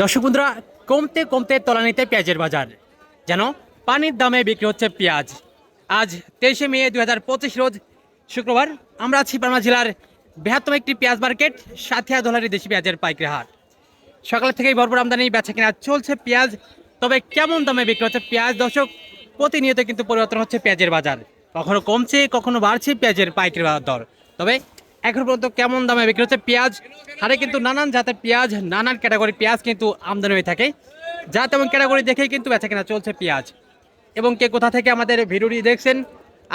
দর্শক বন্ধুরা, কমতে কমতে তলানিতে পেঁয়াজের বাজার। যেন পানির দামে বিক্রি হচ্ছে পেঁয়াজ। আজ তেইশে মে দুই হাজার পঁচিশ রোজ শুক্রবার, আমরা আছি পারমা জেলার বৃহত্তম একটি পেঁয়াজ মার্কেট, সাথিয়া দোলারি দেশি পেঁয়াজের পাইকারি হাট। সকাল থেকেই ভরপুর আমদানি বেচা কেনা চলছে পেঁয়াজ, তবে কেমন দামে বিক্রি হচ্ছে পেঁয়াজ? দর্শক, প্রতিনিয়ত কিন্তু পরিবর্তন হচ্ছে পেঁয়াজের বাজার। কখনো কমছে, কখনো বাড়ছে পেঁয়াজের পাইকারি দর। তবে এখন পর্যন্ত কেমন দামে বিক্রি হচ্ছে? পেঁয়াজ, হারে কিন্তু নানান জাতের পেঁয়াজ, নানান ক্যাটাগরি পেঁয়াজ কিন্তু আমদানি হয়ে থাকে। যা তেমন ক্যাটাগরি দেখেই কিন্তু বেচা কেনা চলছে পেঁয়াজ। এবং কে কোথা থেকে আমাদের ভিডিওটি দেখছেন,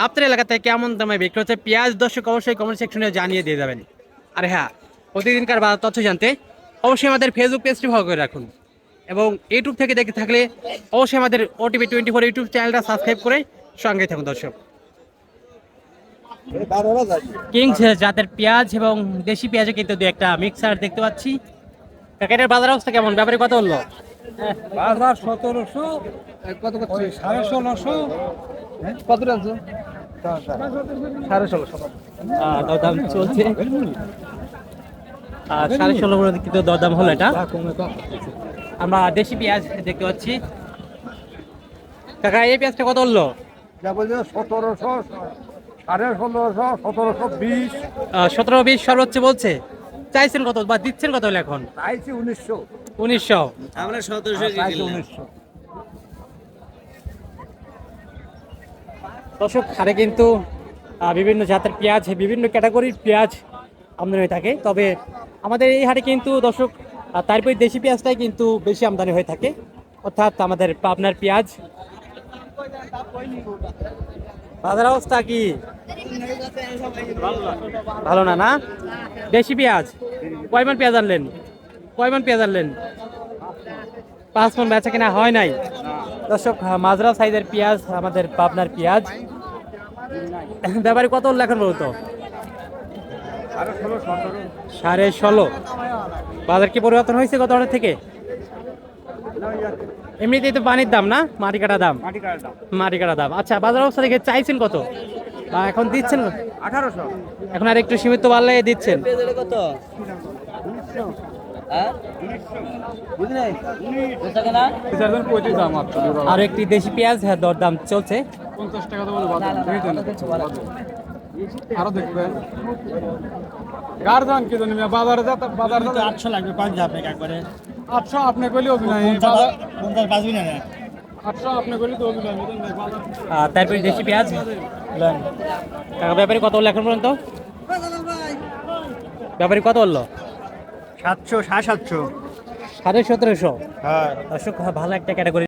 আপনার এলাকাতে কেমন দামে বিক্রি হচ্ছে পেঁয়াজ? দর্শক অবশ্যই কমেন্ট সেকশনে জানিয়ে দিয়ে যাবেন। আর হ্যাঁ প্রতিদিনকার বাজার তথ্য জানতে অবশ্যই আমাদের ফেসবুক পেজটি ফলো করে রাখুন। এবং ইউটিউব থেকে দেখে থাকলে অবশ্যই আমাদের ওটিভি টোয়েন্টি ফোর ইউটিউব চ্যানেলটা সাবস্ক্রাইব করে সঙ্গে থাকুন দর্শক। কিংস জাতের পেঁয়াজ এবং দেশি পেঁয়াজও কিন্তু দু একটা মিক্সার দেখতে পাচ্ছি। প্যাকেটের বাজার অবস্থা কেমন? ব্যাপারে কত হলো বাজার সতেরোশো কত সাড়ে ষোলোশো। কত আনছো সাড়ে ষোলোশো দরদাম চলছে। আর সাড়ে ষোলো পর্যন্ত কিন্তু দরদাম হলো এটা। আমরা দেশি পেঁয়াজ দেখতে পাচ্ছি। কাকা এই পেঁয়াজটা কত হলো যা বলছে সতেরোশো। সাড়ে ষোলোশো সতেরোশো বিশ। সতেরো বিশ সর্বোচ্চ বলছে। চাইছেন কত বা দিচ্ছেন কত হলো এখন? চাইছি উনিশশো। উনিশশো। আমরা সতেরোশো উনিশশো। দর্শক হারে কিন্তু আহ, বিভিন্ন জাতের পেঁয়াজ বিভিন্ন ক্যাটাগরির পেঁয়াজ আমদানি হয়ে থাকে। তবে আমাদের এই হাটে কিন্তু দর্শক তারপরে দেশি পেঁয়াজটাই কিন্তু বেশি আমদানি হয়ে থাকে। অর্থাৎ আমাদের পাবনার পেঁয়াজ বাজার অবস্থা কি? ভালো না না? দেশি পেঁয়াজ? কয় মন পেঁয়াজ আনলেন? কয় মন পেঁয়াজ আনলেন? পাঁচ মন বেচা কিনা হয় নাই। দর্শক মাজরা সাইজের পেঁয়াজ, আমাদের পাবনার পেঁয়াজ। ব্যাপারে কত লেখান বলতো? সাড়ে ষোলো। বাজার কি পরিবর্তন হয়েছে গত অর্ডার থেকে? এমনিতেই তো পানির দাম না? মাটি কাটা দাম? মাটি কাটা দাম। আচ্ছা বাজার অবস্থা দেখে চাইছেন কত? বা এখন দিচ্ছেন আঠারোশো। এখন আর একটু সীমিত বাড়লে দিচ্ছেন। কত হ্যাঁ দাম আর একটি দেশি পেঁয়াজ হ্যাঁ দরদাম চলছে। পঞ্চাশ টাকা তো বলে আরও দেখবেন গার যান কি জানি বাজারে যা বাজারে আটশো লাগবে পাঁচ আপনাকে একবারে আটশো আপনি কইলে অভিনয়। বাঁচবি না না আটশো আপনি কইলে তো অভিনয় তারপরে দেশি পেঁয়াজ? কাকা ব্যাপারে কত হলো এখন পর্যন্ত? ব্যাপারে কত হলো? সাতশো সাড়ে সাতশো। সাড়ে সতেরোশো। হ্যাঁ। ভালো একটা ক্যাটাগরি